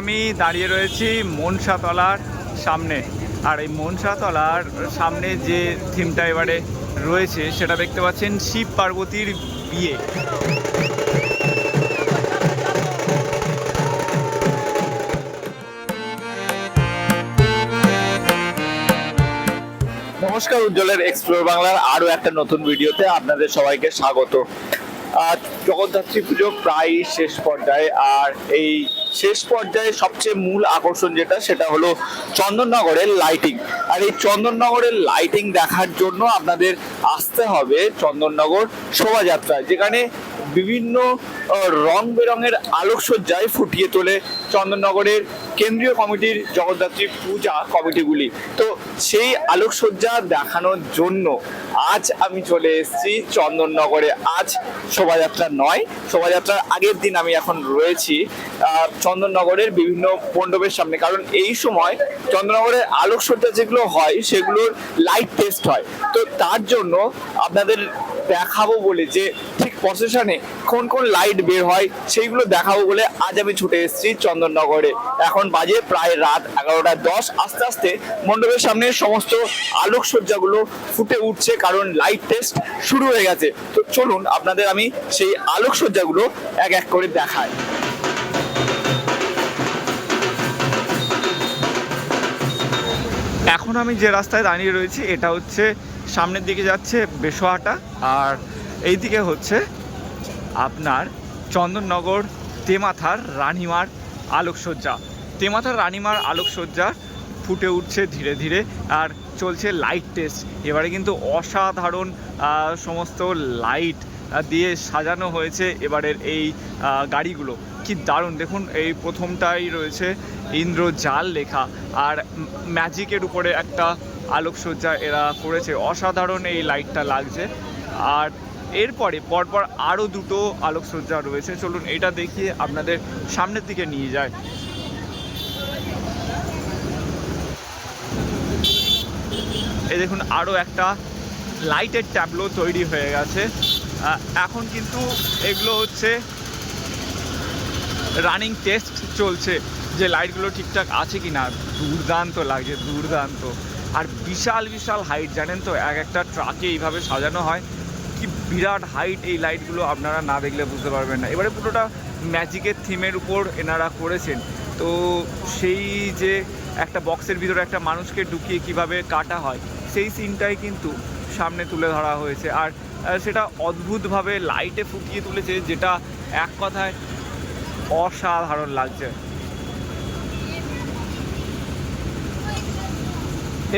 আমি দাঁড়িয়ে রয়েছি মনসাতলার সামনে। আর এই মনসাতলার সামনে যে থিমটা এবারে রয়েছে, সেটা দেখতে পাচ্ছেন শিব পার্বতীর বিয়ে। নমস্কার, উজ্জ্বলের এক্সপ্লোর বাংলার আরও একটা নতুন ভিডিওতে আপনাদের সবাইকে স্বাগত। আজ জগদ্ধাত্রী পুজো প্রায় শেষ পর্যায়ে, আর এই শেষ পর্যায়ে সবচেয়ে মূল আকর্ষণ যেটা, সেটা হলো চন্দননগরের লাইটিং আর এই চন্দননগরের লাইটিং দেখার জন্য আপনাদের আসতে হবে চন্দননগর শোভাযাত্রায় যেখানে বিভিন্ন রং বেরঙের আলোকসজ্জায় ফুটিয়ে তোলে চন্দননগরের কেন্দ্রীয় কমিটির জগদ্ধাত্রী পূজা কমিটিগুলি। তো সেই আলোকসজ্জা দেখানোর জন্য আজ আমি চলে এসেছি চন্দননগরে। আজ শোভাযাত্রা নয়, শোভাযাত্রার আগের দিন আমি এখন রয়েছি চন্দননগরের বিভিন্ন মণ্ডপের সামনে। কারণ এই সময় চন্দননগরের আলোকসজ্জা যেগুলো হয়, সেগুলোর লাইট টেস্ট হয়। তো তার জন্য আপনাদের দেখাবো বলে যে প্রসেশনে কোন কোন লাইট বের হয় সেইগুলো দেখাবো বলে আজ আমি ছুটে এসেছি চন্দননগরে। এখন বাজে প্রায় রাত এগারোটা দশ। আস্তে আস্তে মণ্ডপের সামনে সমস্ত আলোকসজ্জাগুলো ফুটে উঠছে কারণ লাইট টেস্ট শুরু হয়ে গেছে। তো চলুন আপনাদের আমি সেই আলোকসজ্জাগুলো এক এক করে দেখাই। এখন আমি যে রাস্তায় দাঁড়িয়ে রয়েছি, এটা হচ্ছে সামনের দিকে যাচ্ছে বেশোয়াটা আর এই দিকে হচ্ছে আপনার চন্দননগর তেমাথার রানিমার আলোকসজ্জা। তেমাথার রানিমার আলোকসজ্জা ফুটে উঠছে ধীরে ধীরে আর চলছে লাইট টেস্ট এবারে কিন্তু অসাধারণ সমস্ত লাইট দিয়ে সাজানো হয়েছে এবারের এই গাড়িগুলো। কি দারুণ! দেখুন, এই প্রথমটাই রয়েছে ইন্দ্রজাল লেখা। আর ম্যাজিকের উপরে একটা আলোকসজ্জা এরা করেছে। অসাধারণ এই লাইটটা লাগছে। আর এরপরে পরপর আরও দুটো আলোকসজ্জা রয়েছে। চলুন এটা দেখিয়ে আপনাদের সামনের দিকে নিয়ে যায় এই দেখুন আরও একটা লাইটের ট্যাবলো তৈরি হয়ে গেছে। এখন কিন্তু এগুলো হচ্ছে রানিং টেস্ট চলছে যে লাইটগুলো ঠিকঠাক আছে কি না দুর্দান্ত লাগছে, দুর্দান্ত। আর বিশাল বিশাল হাইট জানেন তো, এক একটা ট্রাকে এইভাবে সাজানো হয়। কি বিরাট হাইট এই লাইটগুলো আপনারা না দেখলে বুঝতে পারবেন না। এবারে পুরোটা ম্যাজিকের থিমের উপর এনারা করেছেন। তো সেই যে একটা বক্সের ভিতরে একটা মানুষকে ঢুকিয়ে কীভাবে কাটা হয়, সেই সিনটাই কিন্তু সামনে তুলে ধরা হয়েছে। আর সেটা অদ্ভুতভাবে লাইটে ফুটিয়ে তুলেছে, যেটা এক কথায় অসাধারণ লাগছে।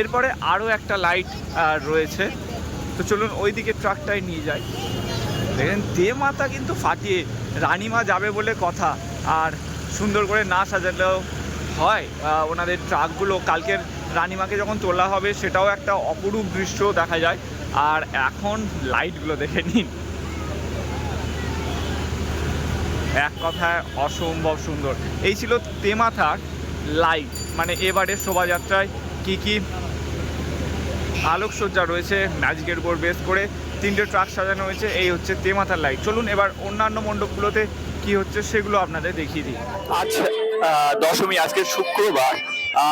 এরপরে আরও একটা লাইট রয়েছে। তো চলুন ওই দিকে ট্রাকটাই নিয়ে যাই। দেখেন দে মাতা কিন্তু ফাটিয়ে রানীমা যাবে বলে কথা। আর সুন্দর করে না সাজালেও হয় ওনাদের ট্রাকগুলো কালকের রানীমাকে যখন তোলা হবে, সেটাও একটা অপরূপ দৃশ্য দেখা যায়। আর এখন লাইটগুলো দেখে নিন। এক কথায় অসম্ভব সুন্দর। এই ছিল তেমাথার লাইট মানে এবারের শোভাযাত্রায় কি কি আলোকসজ্জা রয়েছে ম্যাজিকের উপর বেস করে তিনটে ট্রাক সাজানো হয়েছে, এই হচ্ছে তেমাথার লাইট চলুন এবার অন্যান্য মণ্ডপগুলোতে কি হচ্ছে সেগুলো আপনাদের দেখিয়ে দিই। আচ্ছা দশমী, আজকে শুক্রবার।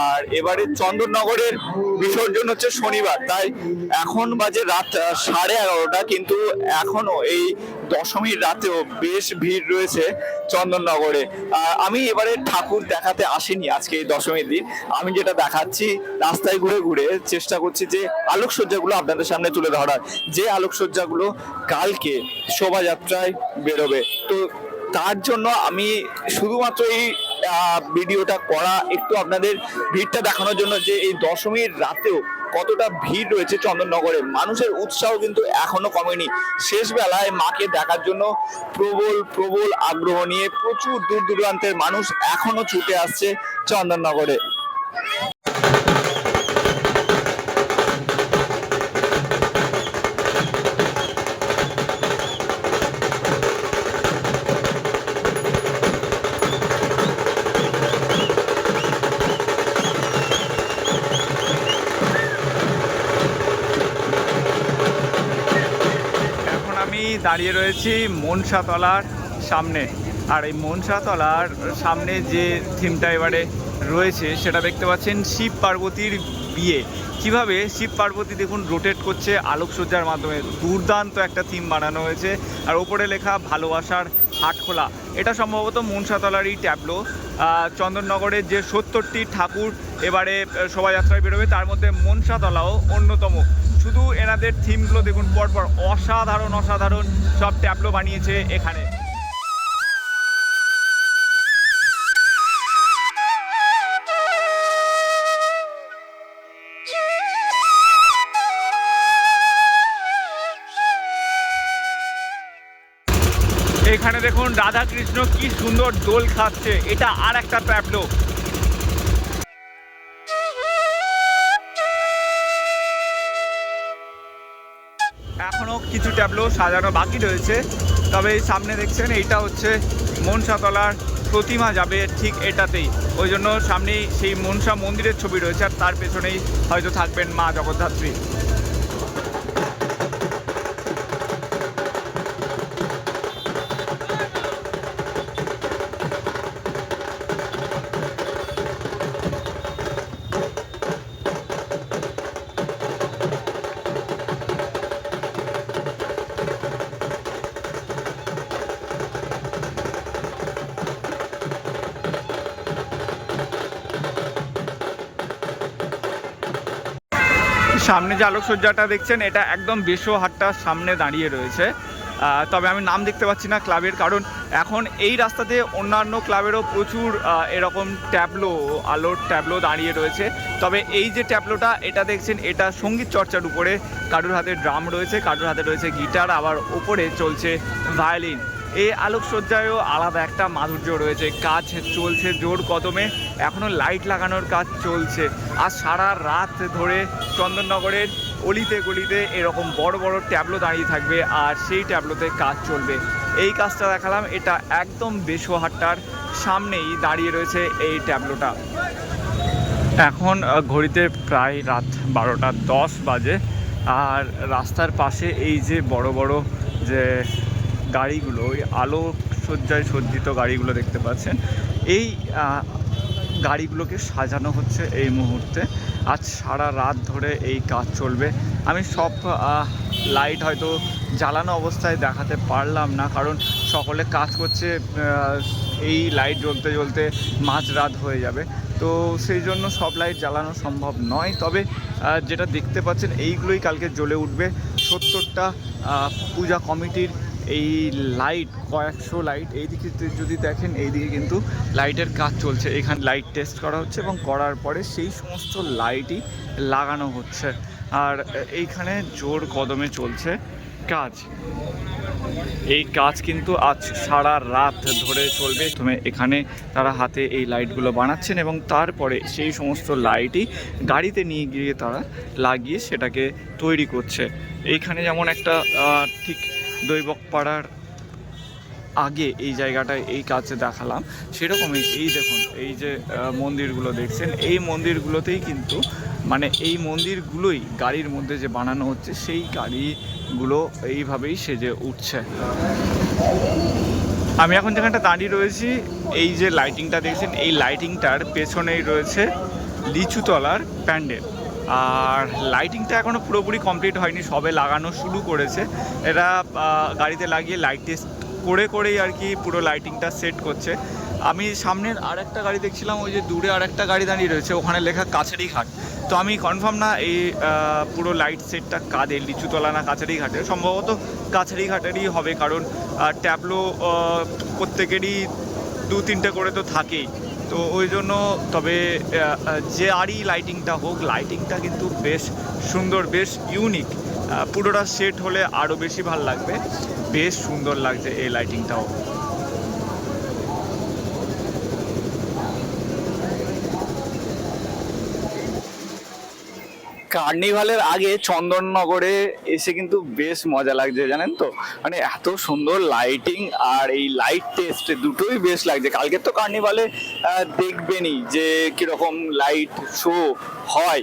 আর এবারে চন্দননগরের বিসর্জন হচ্ছে শনিবার। তাই এখন বাজে রাত সাড়ে এগারোটা, কিন্তু এখনও এই দশমীর রাতেও বেশ ভিড় রয়েছে চন্দননগরে। আমি এবারে ঠাকুর দেখাতে আসিনি আজকে এই দশমীর দিন। আমি যেটা দেখাচ্ছি, রাস্তায় ঘুরে ঘুরে চেষ্টা করছি যে আলোকসজ্জাগুলো আপনাদের সামনে তুলে ধরার। যে আলোকসজ্জাগুলো কালকে শোভাযাত্রায় বেরোবে। তো তার জন্য আমি শুধুমাত্র এই ভিডিওটা করা, একটু আপনাদের ভিড়টা দেখানোর জন্য যে এই দশমীর রাতেও কতটা ভিড় রয়েছে চন্দননগরে। মানুষের উৎসাহ কিন্তু এখনও কমেনি। শেষ বেলায় মাকে দেখার জন্য প্রবল প্রবল আগ্রহ নিয়ে প্রচুর দূর দূরান্তের মানুষ এখনও ছুটে আসছে চন্দননগরে। দাঁড়িয়ে রয়েছি মনসাতলার সামনে। আর এই মনসাতলার সামনে যে থিমটা এবারে রয়েছে, সেটা দেখতে পাচ্ছেন শিব পার্বতীর বিয়ে। কীভাবে শিব পার্বতী দেখুন রোটেট করছে, আলোকসজ্জার মাধ্যমে দুর্দান্ত একটা থিম বানানো হয়েছে। আর ওপরে লেখা ভালোবাসার হাট খোলা। এটা সম্ভবত মনসাতলারই ট্যাবলো চন্দননগরের যে সত্তরটি ঠাকুর এবারে শোভাযাত্রায় বেরোবে, তার মধ্যে মনসাতলাও অন্যতম। শুধু এনাদের থিমগুলো দেখুন, পরপর অসাধারণ অসাধারণ সব ট্যাবলো বানিয়েছে এখানে। এখানে দেখুন রাধা কৃষ্ণ কি সুন্দর দোল খাচ্ছে। এটা আর একটা ট্যাবলো। এখনও কিছু ট্যাবলো সাজানো বাকি রয়েছে। তবে এই সামনে দেখছেন, এইটা হচ্ছে মনসাতলার প্রতিমা যাবে ঠিক এটাতেই। ওই জন্য সামনেই সেই মনসা মন্দিরের ছবি রয়েছে, আর তার পেছনেই হয়তো থাকবেন মা জগদ্ধাত্রী। সামনে যে আলোকসজ্জাটা দেখছেন, এটা একদম হাটটার সামনে দাঁড়িয়ে রয়েছে। তবে আমি নাম দেখতে পাচ্ছি না ক্লাবের, কারণ এখন এই রাস্তাতে অন্যান্য ক্লাবেরও প্রচুর এরকম ট্যাবলো, আলোর ট্যাবলো দাঁড়িয়ে রয়েছে। তবে এই যে ট্যাবলোটা, এটা দেখছেন, এটা সংগীত চর্চার উপরে কারুর হাতে ড্রাম রয়েছে, কারুর হাতে রয়েছে গিটার, আবার ওপরে চলছে ভায়োলিন। এই আলোকসজ্জায়ও আলাদা একটা মাধুর্য রয়েছে। কাজ চলছে জোর কদমে এখনও লাইট লাগানোর কাজ চলছে। আর সারা রাত ধরে চন্দননগরের অলিতে গলিতে এরকম বড় বড় ট্যাবলো দাঁড়িয়ে থাকবে আর সেই ট্যাবলোতে কাজ চলবে। এই কাজটা দেখালাম, এটা একদম বেশোহাট্টার সামনেই দাঁড়িয়ে রয়েছে এই ট্যাবলোটা। এখন ঘড়িতে প্রায় রাত বারোটা দশ বাজে। আর রাস্তার পাশে এই যে বড় বড় যে গাড়িগুলো, ওই আলো সজ্জায় সজ্জিত গাড়িগুলো দেখতে পাচ্ছেন। এই গাড়িগুলোকে সাজানো হচ্ছে এই মুহূর্তে। আজ সারা রাত ধরে এই কাজ চলবে। আমি সব লাইট হয়তো জ্বালানো অবস্থায় দেখাতে পারলাম না, কারণ সকলে কাজ করছে এই লাইট জ্বলতে জ্বলতে মাঝ রাত হয়ে যাবে। তো সেই জন্য সব লাইট জ্বালানো সম্ভব নয়। তবে যেটা দেখতে পাচ্ছেন, এইগুলোই কালকে জ্বলে উঠবে। সত্তরটা পূজা কমিটির এই লাইট কয়েকশো লাইট এই দিকে যদি দেখেন, এই দিকে কিন্তু লাইটের কাজ চলছে। এখানে লাইট টেস্ট করা হচ্ছে এবং করার পরে সেই সমস্ত লাইটই লাগানো হচ্ছে। আর এইখানে জোর কদমে চলছে কাজ। এই কাজ কিন্তু আজ সারা রাত ধরে চলবে। তুমি এখানে তারা হাতে এই লাইটগুলো বানাচ্ছেন এবং তারপরে সেই সমস্ত লাইটই গাড়িতে নিয়ে গিয়ে তারা লাগিয়ে সেটাকে তৈরি করছে। এইখানে যেমন একটা ঠিক দৈবক পাড়ার আগে এই জায়গাটায় এই কাছে দেখালাম। সেরকমই এই দেখুন, এই যে মন্দিরগুলো দেখছেন, এই মন্দিরগুলোতেই কিন্তু মানে এই মন্দিরগুলোই গাড়ির মধ্যে যে বানানো হচ্ছে, সেই গাড়িগুলো এইভাবেই সেজে উঠছে। আমি এখন যেখানটা দাঁড়িয়ে রয়েছি, এই যে লাইটিংটা দেখছেন, এই লাইটিংটার পেছনেই রয়েছে লিচুতলার প্যান্ডেল। আর লাইটিংটা এখনও পুরোপুরি কমপ্লিট হয়নি, সবে লাগানো শুরু করেছে। এরা গাড়িতে লাগিয়ে লাইট টেস্ট করে করেই আর কি পুরো লাইটিংটা সেট করছে। আমি সামনের আর একটা গাড়ি দেখছিলাম, ওই যে দূরে আর একটা গাড়ি দাঁড়িয়ে রয়েছে, ওখানে লেখা কাছারি ঘাট তো আমি কনফার্ম না এই পুরো লাইট সেটটা কাদের, লিচুতলা না কাছারি ঘাটে সম্ভবত কাছারি ঘাটেরই হবে, কারণ ট্যাবলো প্রত্যেকেরই দু তিনটে করে তো থাকেই। তো ওই জন্য তবে যে আরই লাইটিংটা হোক লাইটিংটা কিন্তু বেশ সুন্দর, বেশ ইউনিক পুরোটা সেট হলে আরও বেশি ভালো লাগবে। বেশ সুন্দর লাগছে এই লাইটিংটাও কার্নিভালের আগে চন্দননগরে এসে কিন্তু বেশ মজা লাগছে, জানেন তো? মানে এত সুন্দর লাইটিং আর এই লাইট টেস্ট দুটোই বেশ লাগছে। কালকে তো কার্নিভালে দেখবেনই যে কীরকম লাইট শো হয়।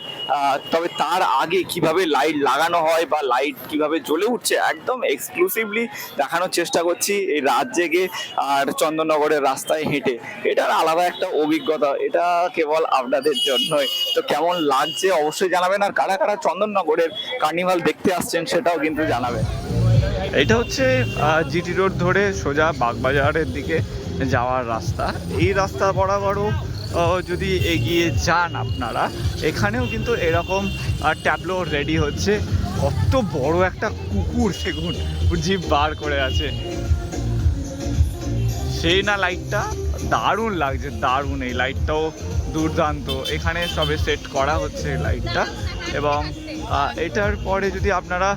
তবে তার আগে কীভাবে লাইট লাগানো হয় বা লাইট কীভাবে জ্বলে উঠছে, একদম এক্সক্লুসিভলি দেখানোর চেষ্টা করছি এই রাত জেগে আর চন্দননগরের রাস্তায় হেঁটে। এটার আলাদা একটা অভিজ্ঞতা, এটা কেবল আপনাদের জন্যই। তো কেমন লাগছে অবশ্যই জানাবেন আর কারা কারা চন্দননগরের কার্নিভাল দেখতে আসছেন সেটাও কিন্তু জানাবেন। এটা হচ্ছে জিটি রোড ধরে সোজা বাগবাজারের দিকে যাওয়ার রাস্তা। এই রাস্তা বরাবরও যদি এগিয়ে যান আপনারা, এখানেও কিন্তু এরকম ট্যাবলো রেডি হচ্ছে। কত বড় একটা কুকুর সেগুন জিপ বার করে আছে। সেই না লাইটটা দারুণ লাগছে, দারুণ। এই লাইটটাও দুর্দান্ত। এখানে সবে সেট করা হচ্ছে লাইটটা এবং এটার পরে যদি আপনারা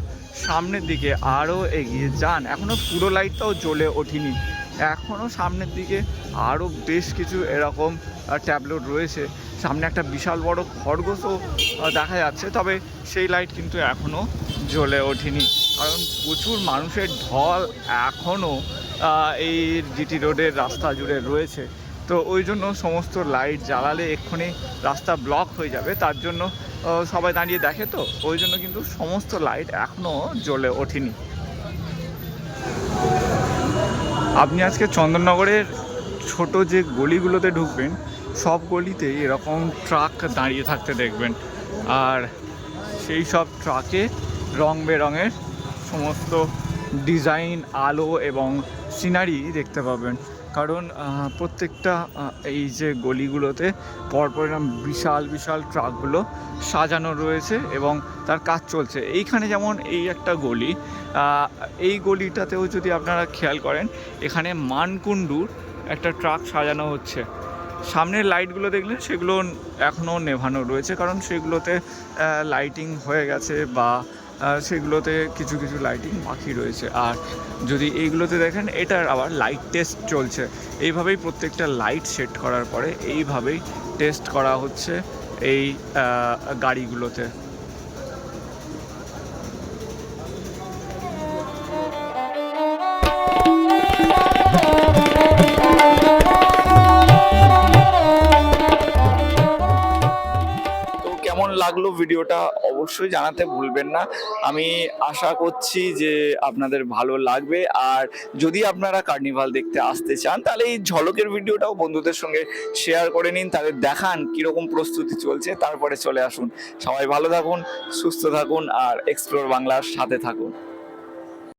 সামনের দিকে আরও এগিয়ে যান, এখনও পুরো লাইটটাও জ্বলে ওঠেনি। এখনও সামনের দিকে আরও বেশ কিছু এরকম ট্যাবলেট রয়েছে। সামনে একটা বিশাল বড় খরগোশও দেখা যাচ্ছে, তবে সেই লাইট কিন্তু এখনও জ্বলে ওঠেনি। কারণ প্রচুর মানুষের ঢল এখনও এই জিটি রোডের রাস্তা জুড়ে রয়েছে। তো ওই জন্য সমস্ত লাইট জ্বালালে এক্ষুনি রাস্তা ব্লক হয়ে যাবে, তার জন্য সবাই দাঁড়িয়ে দেখে তো, ওই জন্য কিন্তু সমস্ত লাইট এখনও জ্বলে ওঠেনি। আপনি আজকে চন্দননগরের ছোট যে গলিগুলোতে ঢুকবেন, সব গলিতেই এরকম ট্রাক দাঁড়িয়ে থাকতে দেখবেন। আর সেই সব ট্রাকে রং বেরঙের সমস্ত ডিজাইন আলো এবং সিনারি দেখতে পাবেন। কারণ প্রত্যেকটা এই যে গলিগুলোতে পরপর এরকম বিশাল বিশাল ট্রাকগুলো সাজানো রয়েছে এবং তার কাজ চলছে। এইখানে যেমন এই একটা গলি এই গলিটাতেও যদি আপনারা খেয়াল করেন, এখানে মানকুণ্ডুর একটা ট্রাক সাজানো হচ্ছে। সামনের লাইটগুলো দেখলেন, সেগুলো এখনও নেভানো রয়েছে, কারণ সেগুলোতে লাইটিং হয়ে গেছে বা সেগুলোতে কিছু কিছু লাইটিং বাকি রয়েছে। আর যদি এইগুলোতে দেখেন, এটার আবার লাইট টেস্ট চলছে। এইভাবেই প্রত্যেকটা লাইট সেট করার পরে এইভাবেই টেস্ট করা হচ্ছে এই গাড়িগুলোতে। লাগল ভিডিওটা অবশ্যই জানাতে ভুলবেন না। আমি আশা করছি যে আপনাদের ভালো লাগবে। আর যদি আপনারা কার্নিভাল দেখতে আসতে চান, তাহলে এই ঝলকের ভিডিওটাও বন্ধুদের সঙ্গে শেয়ার করে নিন তাদের দেখান কীরকম প্রস্তুতি চলছে, তারপরে চলে আসুন। সবাই ভালো থাকুন, সুস্থ থাকুন, আর এক্সপ্লোর বাংলার সাথে থাকুন।